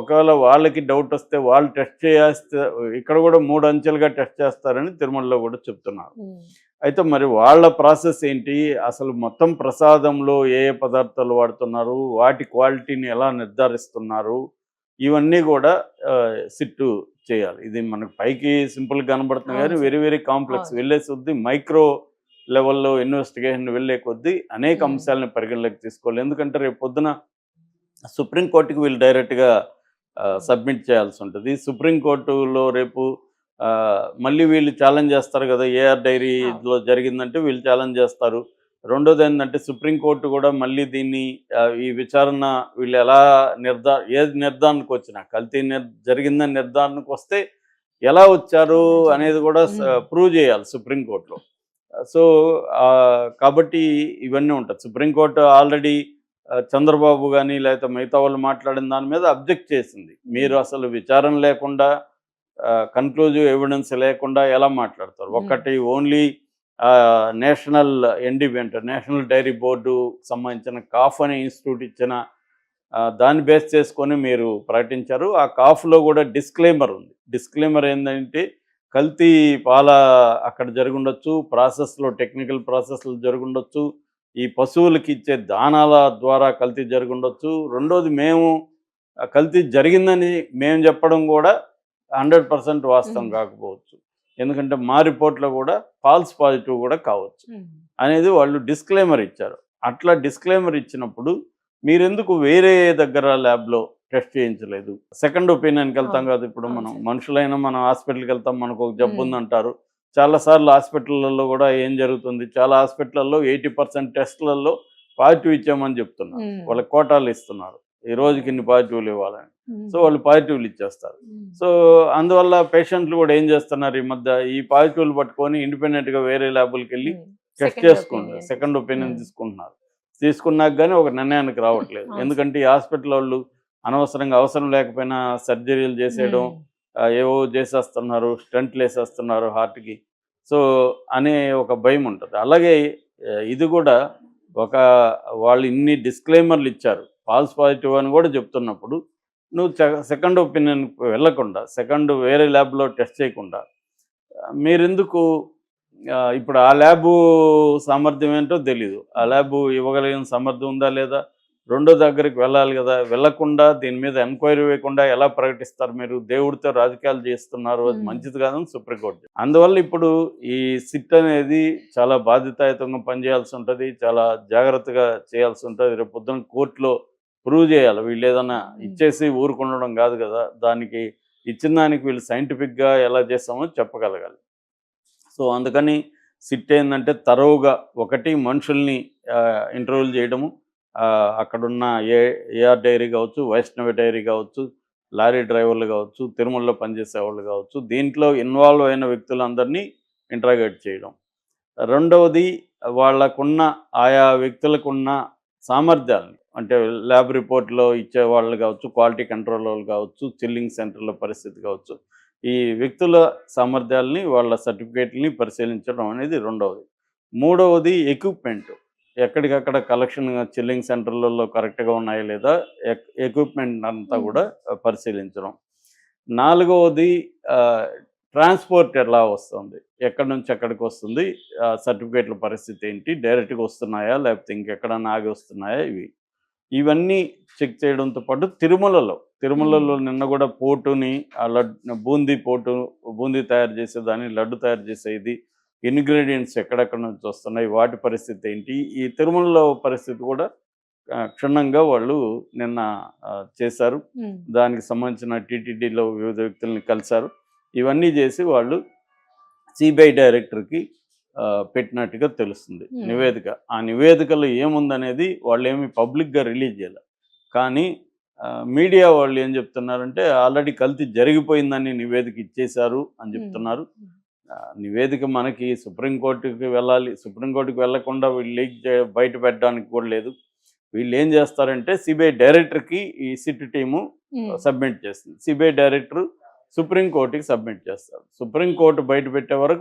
ఒకవేళ వాళ్ళకి డౌట్ వస్తే వాళ్ళు టెస్ట్ చేస్తే ఇక్కడ కూడా మూడు అంచెలుగా టెస్ట్ చేస్తారని తిరుమలలో కూడా చెప్తున్నారు. అయితే మరి వాళ్ళ ప్రాసెస్ ఏంటి అసలు మొత్తం ప్రసాదంలో ఏ ఏ పదార్థాలు వాడుతున్నారు వాటి క్వాలిటీని ఎలా నిర్ధారిస్తున్నారు ఇవన్నీ కూడా సిట్టు చేయాలి ఇది మనకు పైకి సింపుల్ కనబడుతుంది కానీ. వెరీ వెరీ కాంప్లెక్స్ అవును. వెళ్ళే కొద్దీ మైక్రో లెవెల్లో ఇన్వెస్టిగేషన్ వెళ్ళే కొద్దీ అనేక. అంశాలను పరిగణలోకి తీసుకోవాలి ఎందుకంటే రేపు పొద్దున సుప్రీంకోర్టుకి వీళ్ళు డైరెక్ట్గా సబ్మిట్ చేయాల్సి ఉంటుంది. సుప్రీంకోర్టులో రేపు మళ్ళీ వీళ్ళు ఛాలెంజ్ చేస్తారు కదా ఏఆర్ డైరీలో జరిగిందంటే వీళ్ళు ఛాలెంజ్ చేస్తారు. రెండోది ఏంటంటే సుప్రీంకోర్టు కూడా మళ్ళీ దీన్ని ఈ విచారణ వీళ్ళు ఎలా నిర్ధా ఏది నిర్ధారణకు వచ్చినా కల్తీ నిర్ జరిగిందని నిర్ధారణకు వస్తే ఎలా వచ్చారు అనేది కూడా. ప్రూవ్ చేయాలి సుప్రీంకోర్టులో. సో కాబట్టి ఇవన్నీ ఉంటాయి. సుప్రీంకోర్టు ఆల్రెడీ చంద్రబాబు కానీ లేకపోతే మిగతా వాళ్ళు మాట్లాడిన దాని మీద అబ్జెక్ట్ చేసింది. మీరు అసలు విచారణ లేకుండా కన్క్లూజివ్ ఎవిడెన్స్ లేకుండా ఎలా మాట్లాడతారు. ఒకటి ఓన్లీ నేషనల్ ఎన్డిబెంట్ నేషనల్ డైరీ బోర్డు సంబంధించిన కాఫ్ అనే ఇన్స్టిట్యూట్ ఇచ్చిన దాన్ని బేస్ చేసుకొని మీరు ప్రకటించారు. ఆ కాఫ్లో కూడా డిస్క్లైమర్ ఉంది. డిస్క్లైమర్ ఏంటంటే కల్తీ పాల అక్కడ జరుగుండొచ్చు ప్రాసెస్లో టెక్నికల్ ప్రాసెస్లు జరుగుండొచ్చు ఈ పశువులకి ఇచ్చే దానాల ద్వారా కల్తీ జరుగుండొచ్చు రెండోది మేము కల్తీ జరిగిందని మేము చెప్పడం కూడా హండ్రెడ్ పర్సెంట్ వాస్తవం. కాకపోవచ్చు ఎందుకంటే మా రిపోర్ట్లో కూడా ఫాల్స్ పాజిటివ్ కూడా కావచ్చు. అనేది వాళ్ళు డిస్క్లైమర్ ఇచ్చారు అట్లా డిస్క్లైమర్ ఇచ్చినప్పుడు మీరెందుకు వేరే దగ్గర ల్యాబ్లో టెస్ట్ చేయించలేదు సెకండ్ ఒపీనియన్కి వెళ్తాం. కదా ఇప్పుడు మనం. మనుషులైనా మనం హాస్పిటల్కి వెళ్తాం మనకు ఒక జబ్బు. ఉందంటారు చాలాసార్లు హాస్పిటల్లో కూడా ఏం జరుగుతుంది చాలా హాస్పిటల్లో ఎయిటీ పర్సెంట్ టెస్ట్లలో పాజిటివ్ ఇచ్చామని చెప్తున్నారు ఉమ్. వాళ్ళకి కోటాలు ఇస్తున్నారు ఈ రోజుకి ఇన్ని పాజిటివ్లు ఇవ్వాలని. సో వాళ్ళు పాజిటివ్లు ఇచ్చేస్తారు. సో అందువల్ల పేషెంట్లు కూడా ఏం చేస్తున్నారు ఈ మధ్య ఈ పాజిటివ్లు పట్టుకొని ఇండిపెండెంట్గా వేరే ల్యాబులకి వెళ్ళి. టెస్ట్ చేసుకుంటారు. Second opinion. తీసుకుంటున్నారు తీసుకున్నాక కానీ ఒక నిర్ణయానికి రావట్లేదు. ఎందుకంటే ఈ హాస్పిటల్ వాళ్ళు అనవసరంగా అవసరం లేకపోయినా సర్జరీలు చేసేయడం ఏవో చేసేస్తున్నారు స్టంట్లు వేసేస్తున్నారు హార్ట్కి. సో అనే ఒక భయం ఉంటుంది. అలాగే ఇది కూడా ఒక వాళ్ళు ఇన్ని డిస్క్లైమర్లు ఇచ్చారు. ఫాల్స్ పాజిటివ్ అని కూడా చెప్తున్నప్పుడు నువ్వు సెకండ్ ఒపీనియన్ వెళ్ళకుండా సెకండ్ వేరే ల్యాబ్లో టెస్ట్ చేయకుండా మీరెందుకు ఇప్పుడు ఆ ల్యాబు సామర్థ్యం ఏంటో తెలీదు. ఆ ల్యాబ్ ఇవ్వగలిగిన సామర్థ్యం ఉందా లేదా? రెండో దగ్గరికి వెళ్ళాలి కదా. వెళ్ళకుండా దీని మీద ఎంక్వైరీ వేయకుండా ఎలా ప్రకటిస్తారు మీరు? దేవుడితో రాజకీయాలు చేస్తున్నారు. అది. మంచిది కాదని సుప్రీంకోర్టు అందువల్ల ఇప్పుడు ఈ సిట్ అనేది చాలా బాధ్యతాయుతంగా పనిచేయాల్సి ఉంటుంది. చాలా జాగ్రత్తగా చేయాల్సి ఉంటుంది. రేపు పొద్దున కోర్టులో ప్రూవ్ చేయాలి. వీళ్ళు ఏదైనా. ఇచ్చేసి ఊరుకుండడం కాదు కదా. దానికి ఇచ్చిన దానికి వీళ్ళు సైంటిఫిక్గా ఎలా చేస్తామో చెప్పగలగాలి. సో అందుకని సిట్ ఏంటంటే తరోవుగా ఒకటి మనుషుల్ని ఇంటర్వ్యూలు చేయడము అక్కడున్న ఏ ఏఆర్ డైరీ కావచ్చు వైష్ణవి డైరీ కావచ్చు లారీ డ్రైవర్లు కావచ్చు తిరుమలలో పనిచేసే వాళ్ళు కావచ్చు దీంట్లో ఇన్వాల్వ్ అయిన వ్యక్తులందరినీ ఇంట్రాగేట్ చేయడం. రెండవది వాళ్ళకున్న ఆయా వ్యక్తులకున్న సామర్థ్యాలని అంటే ల్యాబ్ రిపోర్ట్లో ఇచ్చే వాళ్ళు కావచ్చు క్వాలిటీ కంట్రోల్ వాళ్ళు కావచ్చు చిల్లింగ్ సెంటర్ల పరిస్థితి కావచ్చు ఈ వ్యక్తుల సామర్థ్యాలని వాళ్ళ సర్టిఫికేట్లని పరిశీలించడం అనేది రెండవది. మూడవది ఎక్విప్మెంట్. ఎక్కడికక్కడ కలెక్షన్ చిల్లింగ్ సెంటర్లలో కరెక్ట్గా ఉన్నాయా లేదా ఎక్విప్మెంట్ అంతా. కూడా పరిశీలించడం. నాలుగవది ట్రాన్స్పోర్ట్ ఎలా వస్తుంది? ఎక్కడి నుంచి ఎక్కడికి వస్తుంది? సర్టిఫికేట్ల పరిస్థితి ఏంటి? డైరెక్ట్గా వస్తున్నాయా? లేకపోతే ఇంకెక్కడన్నా ఆగి వస్తున్నాయా? ఇవి. ఇవన్నీ చెక్ చేయడంతో పాటు తిరుమలలో తిరుమలలో నిన్న కూడా పోటుని ఆ లడ్డు బూందీ పోటు బూందీ తయారు చేసేదాన్ని లడ్డు తయారు చేసేది ఇంగ్రీడియంట్స్ ఎక్కడెక్కడ నుంచి వస్తున్నాయి వాటి పరిస్థితి ఏంటి ఈ తిరుమలలో పరిస్థితి కూడా క్షుణ్ణంగా వాళ్ళు నిన్న చేశారు. దానికి సంబంధించిన టీటీడీలో వివిధ వ్యక్తుల్ని కలిశారు. ఇవన్నీ చేసి వాళ్ళు సిబిఐ డైరెక్టర్కి పెట్టినట్టుగా తెలుస్తుంది. నివేదిక. ఆ నివేదికలో ఏముందనేది వాళ్ళు ఏమి పబ్లిక్గా రిలీజ్ చేయాలి. కానీ మీడియా వాళ్ళు ఏం చెప్తున్నారంటే ఆల్రెడీ కల్తీ జరిగిపోయిందని నివేదిక ఇచ్చేశారు అని చెప్తున్నారు. నివేదిక మనకి సుప్రీంకోర్టుకి వెళ్ళాలి. సుప్రీంకోర్టుకి వెళ్ళకుండా వీళ్ళు లీక్ చే బయట పెట్టడానికి కూడా లేదు. వీళ్ళు ఏం చేస్తారంటే సిబిఐ డైరెక్టర్కి ఈ సిట్ టీము. సబ్మిట్ చేస్తుంది. సిబిఐ డైరెక్టర్ సుప్రీంకోర్టుకి సబ్మిట్ చేస్తారు. సుప్రీంకోర్టు బయట పెట్టే వరకు